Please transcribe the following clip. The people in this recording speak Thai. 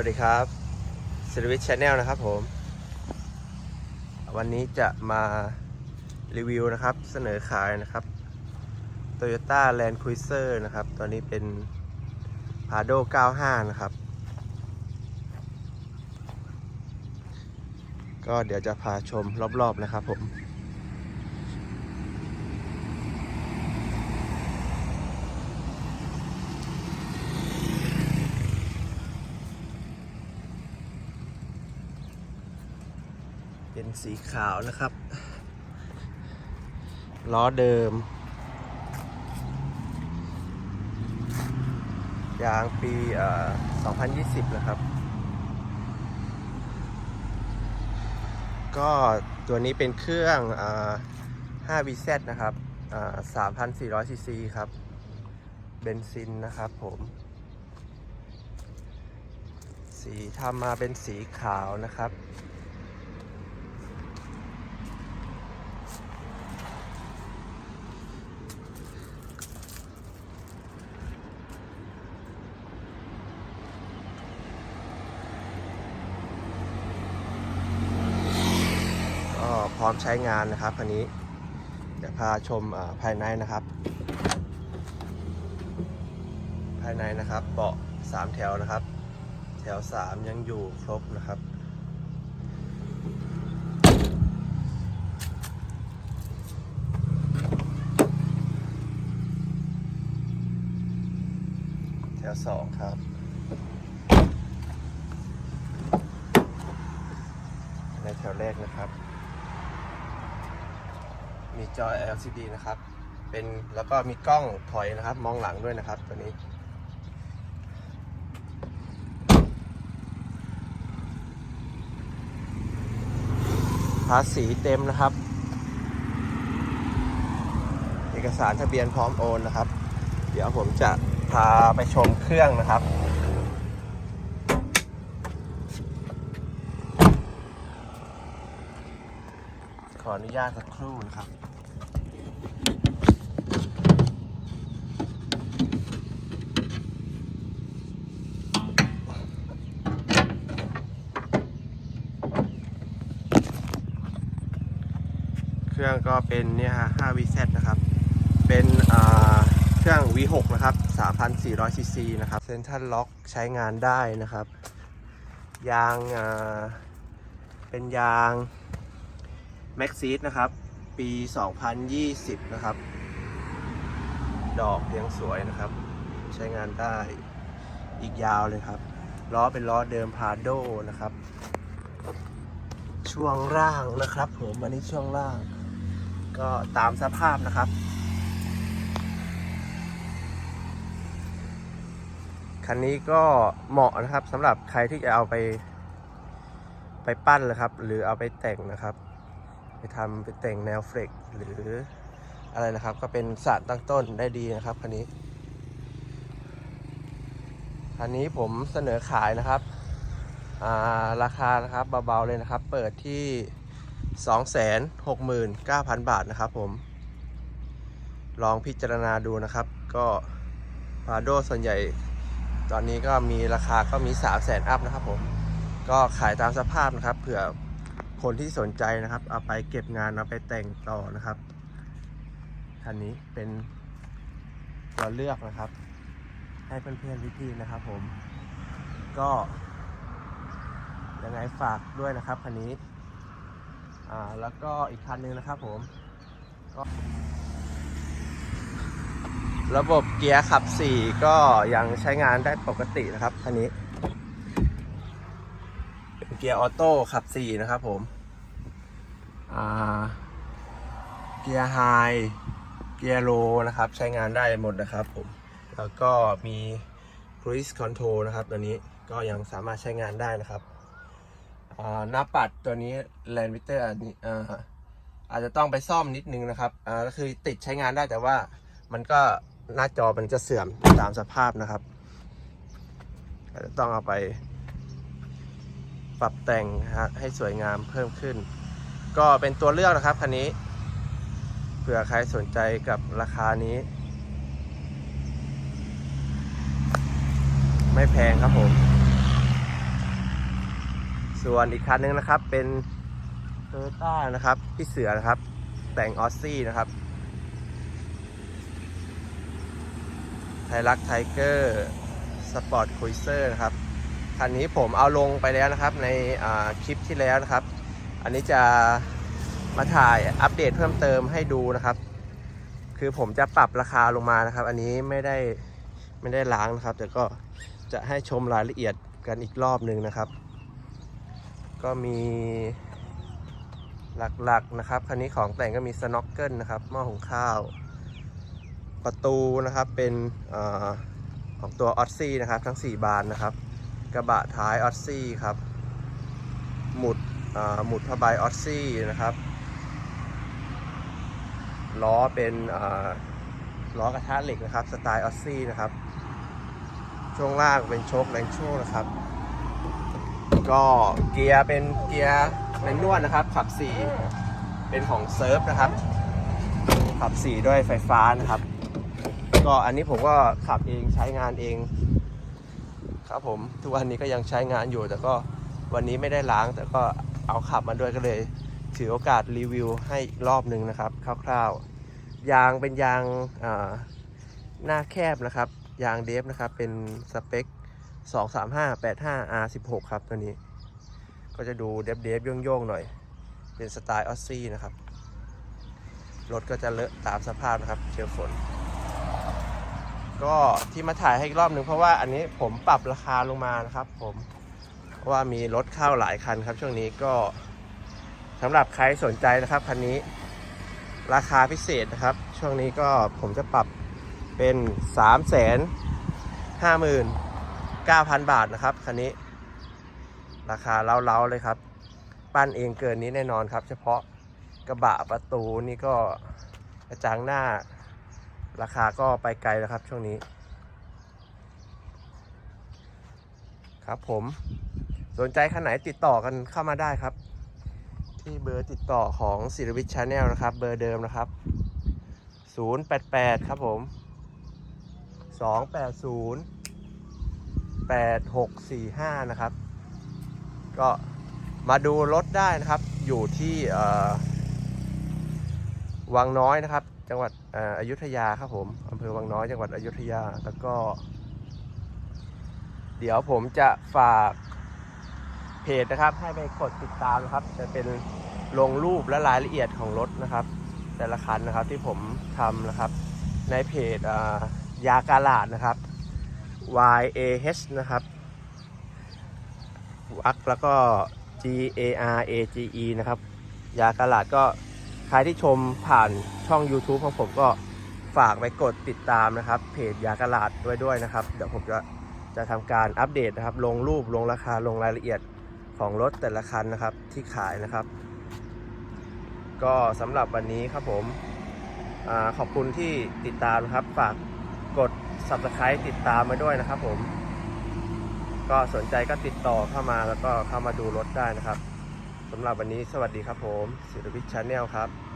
วัสดีครับสวิตชแนลนะครับผม วันนี้จะมารีวิวนะครับ เสนอขายนะครับ Toyota Land Cruiser นะครับตอนนี้เป็น Prado 95 นะครับ ก็เดี๋ยวจะพาชมรอบๆนะครับผม เป็นสีขาวนะครับ ล้อเดิม ยางปีเอ่อ2020 นะครับ ก็ตัวนี้เป็นเครื่อง 5VZ นะครับอ่า3,400ซีซีครับ เบนซินนะครับผม สีทำมาเป็นสีขาวนะครับ ก็พ ร้อมใช้งานนะครับคันนี้เดี๋ยวพาชมภายในนะครับ ภายในนะครับเบาะสามแถวนะครับ แถวสามยังอยู่ครบนะครับแถวสองครับในแถวแรกนะครับ มีจอ LCD นะครับ เป็นแล้วก็มีกล้องถอยนะครับ มองหลังด้วยนะครับตัวนี้ ภาษีเต็มนะครับ เอกสารทะเบียนพร้อมโอนนะครับ เดี๋ยวผมจะพาไปชมเครื่องนะครับขออนุญาตสักครู่นะครับ ครื่องก็เป็นเนี่ยฮะ 5VZ นะครับ เป็นเครื่อง V6 นะครับ 3,400ซีซีนะครับ เซ็นทรัลล็อกใช้งานได้นะครับ ยางเป็นยาง แม็กซีดนะครับ ปี 2020 นะครับ ดอกยังสวยนะครับ ใช้งานได้อีกยาวเลยครับล้อเป็นล้อเดิมพาโดนะครับ ช่วงล่างนะครับผมอันนี้ช่วงล่าง ก็ตามสภาพนะครับ คันนี้ก็เหมาะนะครับสำหรับใครที่จะเอาไปไปปั้นนะครับ หรือเอาไปแต่งนะครับ ไปทำไปแต่งแนวเฟรกหรืออะไรนะครับ ก็เป็นสารตั้งต้นได้ดีนะครับคันนี้คันนี้ผมเสนอขายนะครับาราคานะครับเบาๆเลยนะครับ เปิดที่ 269,000 บาทนะครับผม ลองพิจารณาดูนะครับ ก็พาโดส่วนใหญ่ ตอนนี้ก็มีราคาก็มี 3 0 0 0 0 0 อัพนะครับผม ก็ขายตามสภาพนะครับเผื่อ คนที่สนใจนะครับ เอาไปเก็บงานเอาไปแต่งต่อนะครับคันนี้เป็นตัวเลือกนะครับ ให้เพื่อนๆพี่ๆนะครับ ผม ก็ยังไงฝากด้วยนะครับคันนี้อ่าแล้วก็อีกคันหนึงนะครับ ผมก็ระบบเกียร์ขับ 4 ก็ยังใช้งานได้ปกตินะครับคันนี้ เกียร์ออโต้ขับ4นะครับผมเกียร์ไฮเกียร์โลนะครับ ใช้งานได้หมดนะครับผม แล้วก็มี cruise control นะครับ ตัวนี้ก็ยังสามารถใช้งานได้นะครับหน้าปัดตัวนี้แลนวิเตอร์อันนี้อาจจะต้องไปซ่อมนิดนึงนะครับก็คือติดใช้งานได้แต่ว่ามันก็หน้าจอมันจะเสื่อมตามสภาพนะครับ อาจจะต้องเอาไป ปรับแต่งฮะให้สวยงามเพิ่มขึ้น ก็เป็นตัวเลือกนะครับคันนี้เผื่อใครสนใจกับราคานี้ ไม่แพงครับผม ส่วนอีกคันนึงนะครับเป็นโตโยต้านะครับพี่เสือนะครับ แต่งออสซี่นะครับไทรักไทเกอร์ สปอร์ตคุยเซอร์นะครับ คันนี้ผมเอาลงไปแล้วนะครับในคลิปที่แล้วนะครับ อันนี้จะมาถ่ายอัปเดตเพิ่มเติมให้ดูนะครับ คือผมจะปรับราคาลงมานะครับ อันนี้ไม่ได้ไม่ได้ล้างนะครับ แต่ก็จะให้ชมรายละเอียดกันอีกรอบหนึ่งนะครับ ก็มีหลักๆนะครับคันนี้ของแต่งก็มีสน็อกเกิลนะครับหม้อหุงข้าว ประตูนะครับเป็นอของตัวออ s ซี่นะครับ ทั้ง 4 บานนะครับ กระบะท้ายออ s ซี่ครับ หมุดหมุดผ้าใบออ s ซี่นะครับ ล้อเป็นล้อกระทะเหล็กนะครับ สไตล์ออ s ซี่นะครับ ช่วงล่างเป็นโชคแรงโชคนะครับ ก็เกียร์เป็นเกียร์แมนนวลนะครับ ขับ 4 เป็นของเซิร์ฟนะครับ ขับ 4 ด้วยไฟฟ้านะครับ ก็อันนี้ผมก็ขับเองใช้งานเอง ครับผมทุกวันนี้ก็ยังใช้งานอยู่ แต่ก็วันนี้ไม่ได้ล้าง แต่ก็เอาขับมาด้วยก็เลย ถือโอกาสรีวิวให้อีกรอบหนึ่งนะครับ คร่าวๆ ยางเป็นยางาหน้าแคบนะครับ ยางเดฟนะครับ เป็นสเปค 235 85 R16 ครับตัวนี้ ก็จะดูเดฟเดฟโย่งๆหน่อย เป็นสไตล์ออสซี่นะครับรถก็จะเลอะตามสภาพนะครับเจอฝน ก็ที่มาถ่ายให้อีกรอบหนึ่งเพราะว่าอันนี้ผมปรับราคาลงมานะครับ ผมเพราะว่ามีรถเข้าหลายคันครับ ช่วงนี้ก็สำหรับใครสนใจนะครับคันนี้ราคาพิเศษนะครับ ช่วงนี้ก็ผมจะปรับเป็น 3 5 0 0 0 0 9,000 บาทนะครับคันนี้ ราคาเล้าๆเลยครับ ปั้นเองเกินนี้แน่นอนครับ เฉพาะกระบะประตูนี่ก็กระจังหน้า ราคาก็ไปไกลแล้วครับช่วงนี้ ครับผมสนใจคันไหนติดต่อกันเข้ามาได้ครับ ที่เบอร์ติดต่อของศิริวิทย์ชาแนลนะครับ เบอร์เดิมนะครับ 088 ครับผม 280 8645 นะครับ ก็มาดูรถได้นะครับอยู่ที่วังน้อยนะครับ จังหวัด อ่ออยุธยาครับผมอำเภอวังน้อยจังหวัดอยุธยาแล้วก็ เดี๋ยวผมจะฝากเพจนะครับ ให้ไปกดติดตามนะครับ จะเป็นลงรูปและรายละเอียดของรถนะครับ แต่ละคันนะครับที่ผมทำนะครับ ในเพจายากาลาดนะครับ Y A H นะครับวักแล้วก็ G A R A G E นะครับ ยากาลาดก็ ใครที่ชมผ่านช่อง YouTube ของผมก็ฝากไปกดติดตามนะครับ เพจยากาลาดด้วยด้วยนะครับ เดี๋ยวผมจะจะทำการอัปเดตนะครับ ลงรูปลงราคาลงรายละเอียดของรถแต่ละคันนะครับที่ขายนะครับ ก็สำหรับวันนี้ครับผมอขอบคุณที่ติดตามนะครับ ฝากกด subscribe ติดตามมาด้วยนะครับผม ก็สนใจก็ติดต่อเข้ามาแล้วก็เข้ามาดูรถได้นะครับ สำหรับวันนี้สวัสดีครับผมศิรวิชชาแนลครับ